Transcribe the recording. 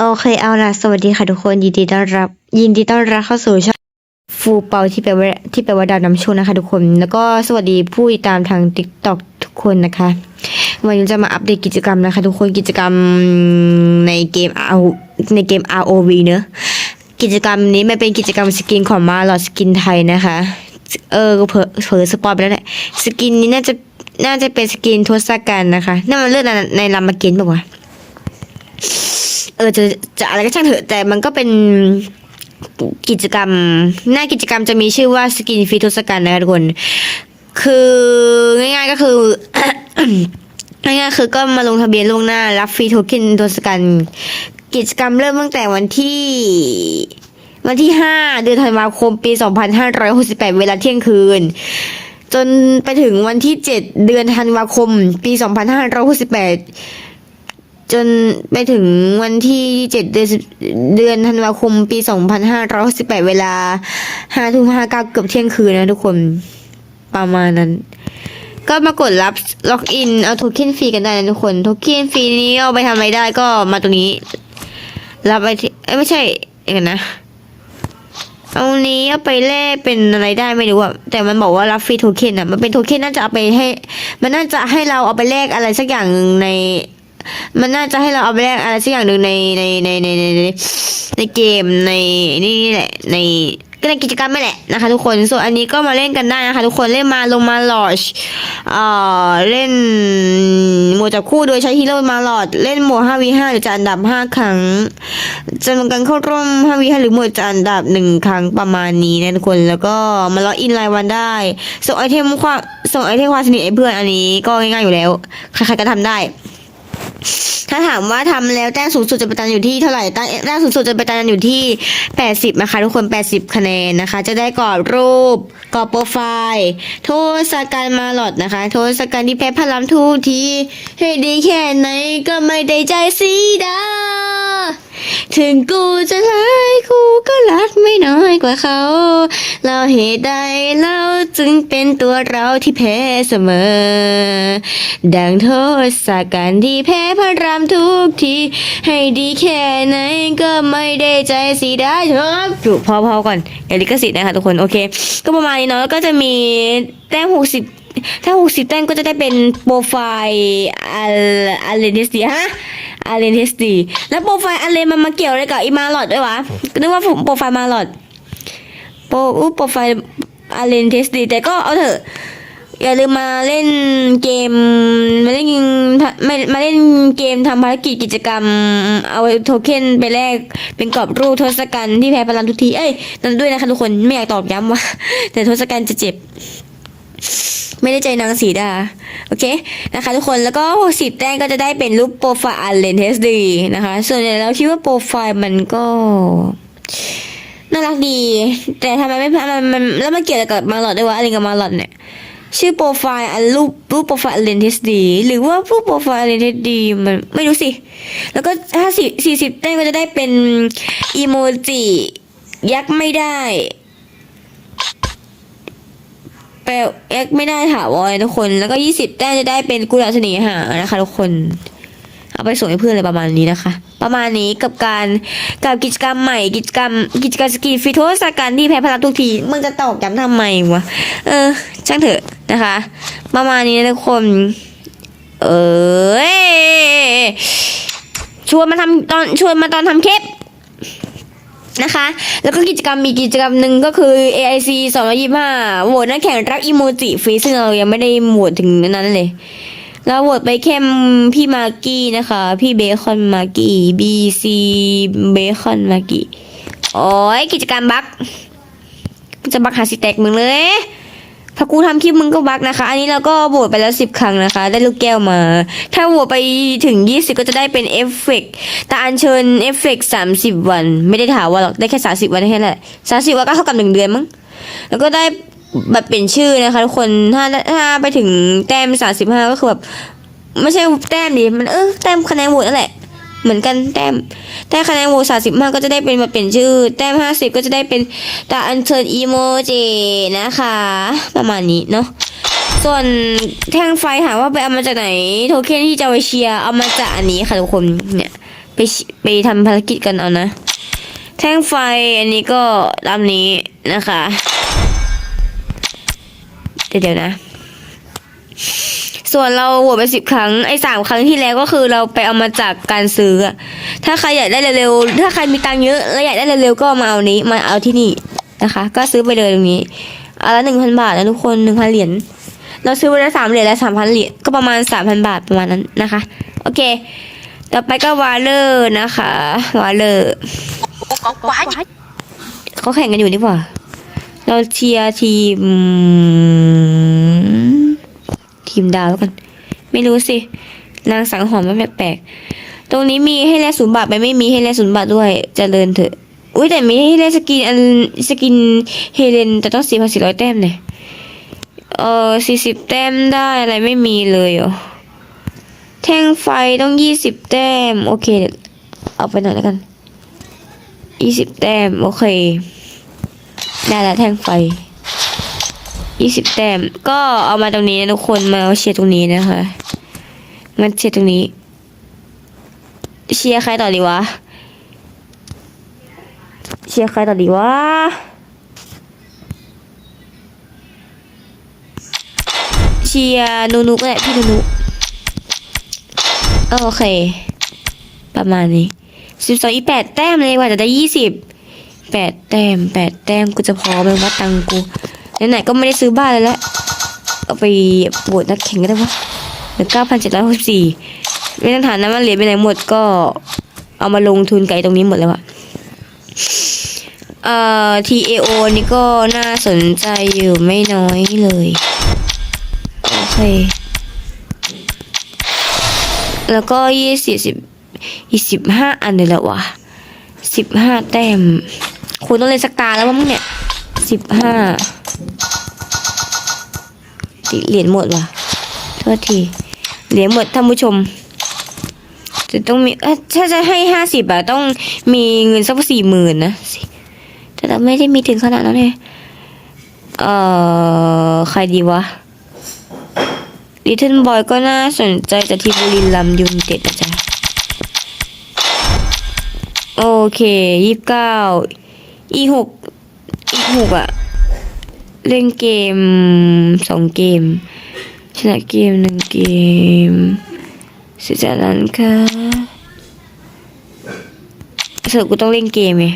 โอเคเอาล่ะสวัสดีค่ะทุกคนยินดีต้อนรับ ยินดีต้อนรับเข้าสู่ช่องฟูเปาที่แปลว่าที่แปลว่าดาวน้ำโชคนะคะทุกคน แล้วก็สวัสดีผู้ติดตามทาง t ิ k t o k ทุกคนนะคะ วันนี้จะมาอัปเดตกิจกรรมนะคะ ทุกคนกิจกรรมในเกม R ในเกม ROV เนอะกิจกรรมนี้มันเป็นกิจกรรมสกินของมาหลอดสกินไทยนะคะ เออเผลอเผลอสปอยไปแล้วแหละสกินนี้น่าจะน่าจะเป็นสกินทศกัณฐ์นะคะนั่นมันเรื่องในในรามเกียรติ์ป่าวะ เออจะจะอะไรก็ช่างเถอะแต่มันก็เป็นกิจกรรม หน้ากิจกรรมจะมีชื่อว่าสกินฟิทศกัณฐ์นะคะทุกคน คือง่ายๆก็คือง่ายๆคือก็มาลงทะเบียนล่วงหน้า รับฟรีโทเค็นทศกัณฐ์กิจกรรมเริ่มตั้งแต่วันที่ วันที่ 5 เดือนธันวาคมปี 2568 เวลาเที่ยงคืน จนไปถึงวันที่ 7 เดือนธันวาคม ปี 2568 จนไปถึงวันที่ 7 เดือนเดือนธันวาคมปี 2568เวลา5ทุ่ม59 เกือบเที่ยงคืนนะทุกคนประมาณนั้น ก็มากดรับล็อกอินเอาโทเค็นฟรีกันได้นะทุกคนโทเค็นฟรีนี้เอาไปทำอะไรได้ก็มาตรงนี้ รับไปที่เอ้ไม่ใช่เดี๋ยวกันนะเอานี้เอาไปแลกเป็นอะไรได้ไม่รู้อะแต่มันบอกว่ารับฟรีโทเค็นอะมันเป็นโทเค็นน่าจะเอาไปให้ มันน่าจะให้เราเอาไปแลกอะไรสักอย่างหนึ่งใน มันน่าจะให้เราเอาไปแลกอะไรสักอย่างหนึ่งในในในในในในในเกมในนี่แหละในก็ในกิจกรรมไม่แหละนะคะทุกคน ส่วนอันนี้ก็มาเล่นกันได้นะคะทุกคนเล่นมาลงมาลอชเอ่อเล่นหมวดจับคู่โดยใช้ฮีโร่มาลอด เล่นหมวด 5v5 หรือจะอันดับ 5 ครั้งจำนวนการเข้าร่วม 5v5 หรือหมวดจะอันดับ 1 ครั้งประมาณนี้นะทุกคนแล้วก็มาล็อกอินรายวันได้ ส่งไอเทมความส่งไอเทมความสนิทให้เพื่อนอันนี้ก็ง่ายๆอยู่แล้ว ใครๆก็ทำได้ ถ้าถามว่าทำแล้วแต้มสูงสุดจะไปตันอยู่ที่เท่าไหร่แต้มแต้มสูงสุดจะไปตันอยู่ที่ 80 นะคะ ทุกคน 80 คะแนนนะคะ จะได้กรอบรูปกรอบโปรไฟล์ โทษกันมาหลอดนะคะ โทษกันที่แพ้พลัมทุกทีให้ดีแค่ไหนก็ไม่ได้ใจสีดา ถึงกูจะร้ายกูก็รักไม่น้อยกว่าเขา เราเหตุใดเราจึงเป็นตัวเราที่แพ้เสมอ ดังโทษสาการที่แพ้พระรามทุกที ให้ดีแค่ไหนก็ไม่ได้ใจสีได้ชอบจุพอๆก่อนอย่าลิขสิทธิ์นะคะทุกคนโอเค ก็ประมาณนี้เนาะก็จะมีแต้มหกสิบถ้าหกสิบแต้มก็จะได้เป็นโปรไฟล์อัลอัลเลนเทสตีฮะ อัลเลนเทสตีแล้วโปรไฟล์อัลเลนมันมาเกี่ยวอะไรกับอีมาลอดด้วยวะนึกว่าผมโปรไฟล์มาลอดโปรโปรไฟล์อาเลนเทสดีแต่ก็เอาเถอะ อย่าลืมมาเล่นเกม มาเล่นมามาเล่นเกมทำภารกิจกิจกรรม เอาโทเค็นไปแลกเป็นกรอบรูปทศกัณฐ์ที่แพ้พลังทุกที เอ้ยนั่นด้วยนะคะทุกคนไม่อยากตอกย้ำว่า แต่ทศกัณฐ์จะเจ็บ ไม่ได้ใจนางสีดา โอเคนะคะทุกคนแล้วก็สิบแต้มก็จะได้เป็นรูปโปรไฟล์อัลเลนเทสดีนะคะ ส่วนใหญ่แล้วคิดว่าโปรไฟล์มันก็น่ารักดี แต่ทำไมไม่มันมันแล้วมันเกี่ยวกับมาลอดด้วยวะอะไรกับมาลอดเนี่ยชื่อโปรไฟล์อันรูปรูปโปรไฟล์เลนเทสดี หรือว่ารูปโปรไฟล์เลนเทสดีมันไม่รู้สิ แล้วก็ถ้าสี่สี่สิบแต้มก็จะได้เป็นอีโมจิยักษ์ไม่ได้ ปลยักษ์ไม่ได้ถาวรทุกคน แล้วก็ยี่สิบแต้มจะได้เป็นกุหลาบเสน่หานะคะทุกคน เอาไปส่งให้เพื่อนเลยประมาณนี้นะคะ ประมาณนี้กับการกับกิจกรรมใหม่กิจกรรม กิจกรรมสกีฟิโทสการที่แพ้พลังทุกทีมึงจะตอกย้ำทำไมวะเออ ช่างเถอะนะคะ ประมาณนี้นะทุกคน เออชวนมาทำตอนชวนมาตอนทำเคป นะคะ แล้วก็กิจกรรมมีกิจกรรมหนึ่งก็คือ AIC 225โหวตนักแข่งรับอีโมจิฟรีซึ่งเรายังไม่ได้โหวตถึงนั้นเลยเราโหวตไปแค่พี่มากกี้นะคะ พี่เบคอนมากกี้ BC เบคอนมากกี้โอ้ยกิจกรรมบักจะบักหาสิแตกมึงเลย ถ้ากูทำคลิปมึงก็บักนะคะ อันนี้เราก็โหวตไปแล้วสิบครั้งนะคะ ได้ลูกแก้วมา ถ้าโหวตไปถึงยี่สิบก็จะได้เป็นเอฟเฟกต์แต่อัญเชิญเอฟเฟกต์สามสิบวัน ไม่ได้ถามว่าหรอก ได้แค่สามสิบวันแค่นั้นแหละสามสิบวันก็เท่ากับหนึ่งเดือนมั้ง แล้วก็ได้แบบเปลี่ยนชื่อนะคะทุกคน ถ้าถ้าไปถึงแต้มสามสิบห้าก็คือแบบไม่ใช่แต้มดิ มันเออแต้มคะแนนโหวตนั่นแหละ เหมือนกันแต้มแต้มคะแนนโหวตสามสิบห้าก็จะได้เป็นแบบเปลี่ยนชื่อ แต้มห้าสิบก็จะได้เป็นตาอัญเชิญอีโมจินะคะ ประมาณนี้เนาะส่วนแท่งไฟถามว่าไปเอามาจากไหน โทเค็นที่จะเอาไปเชียร์เอามาจากอันนี้ค่ะทุกคนเนี่ยไปไปทำภารกิจกันเอานะ แท่งไฟอันนี้ก็ตามนี้นะคะ เดี๋ยวนะ ส่วนเราโหวตไปสิบครั้งไอ้สามครั้งที่แล้วก็คือเราไปเอามาจากการซื้ออะถ้าใครอยากได้เร็วๆถ้าใครมีตังค์เยอะและอยากได้เร็วๆก็มาเอานี้มาเอาที่นี่นะคะ ก็ซื้อไปเลยตรงนี้เอาละหนึ่งพันบาทนะทุกคนหนึ่งพันเหรียญเราซื้อไปแล้วสามเหรียญและสามพันเหรียญก็ประมาณสามพันบาทประมาณนั้นนะคะโอเค ต่อไปก็วาเลอร์นะคะวาเลอร์ có quá เขาแข่งกันอยู่นี่หว่าเราเชียร์ทีม ทีมดาวแล้วกัน ไม่รู้สินางสังหรณ์มันแปลกๆตรงนี้มีให้แลกศูนย์บาทไปไม่มีให้แลกศูนย์บาทด้วยเจริญเถอะ อุ้ยแต่มีให้แลกสกินอันสกินเฮเลนแต่ต้องสี่พันสี่ร้อยแต้มเนี่ยเออสี่สิบแต้มได้อะไรไม่มีเลยเหรอแท่งไฟต้องยี่สิบแต้ม โอเคเดี๋ยวเอาไปหน่อยแล้วกันยี่สิบแต้ม โอเคได้แล้วแท่งไฟ ยี่สิบแต้มก็เอามาตรงนี้นะทุกคนมาเอาเชียร์ตรงนี้นะคะมันเชียร์ตรงนี้ เชียร์ใครต่อดีวะ เชียร์ใครต่อดีวะเชียร์นูนูก็ได้พี่นูนูโอเค ประมาณนี้สิบสองอีแปดแต้มเลยว่าจะได้ยี่สิบแปดแต้มแปดแต้มกูจะพอไหมว่าตังกู ไหนๆก็ไม่ได้ซื้อบ้านเลยละเอาไปบวชนักแข่งก็ได้วะเหลือเก้าพันเจ็ดร้อยหกสิบสี่ไม่ต้องถามนะว่าเหรียญไปไหนหมดก็เอามาลงทุนไก่ตรงนี้หมดแล้วอะเอ่อ TAO นี่ก็น่าสนใจอยู่ไม่น้อยเลย โอเค แล้วก็ยี่สิบสิบอีกสิบห้าอันเลยแหละวะสิบห้าแต้มคุณต้องเล่นสกตาแล้ววะมึงเนี่ยสิบห้า เหรียญหมดว่ะโทษที เหรียญหมดท่านผู้ชม จะต้องมีเอ้ยถ้าจะให้ห้าสิบอะต้องมีเงินสักสี่หมื่นนะสิแต่เราไม่ได้มีถึงขนาดนั้นเลยเอ่อ ใครดีวะลิทเทิลบอยก็น่าสนใจจากที่บุรีรัมยูนเต็ดนะจ๊ะโอเคยี่สิบเก้าอีหกอีหกอะ เล่นเกมสองเกม ชนะเกมหนึ่งเกมเสร็จจากนั้นค่ะสรุปกูต้องเล่นเกมไง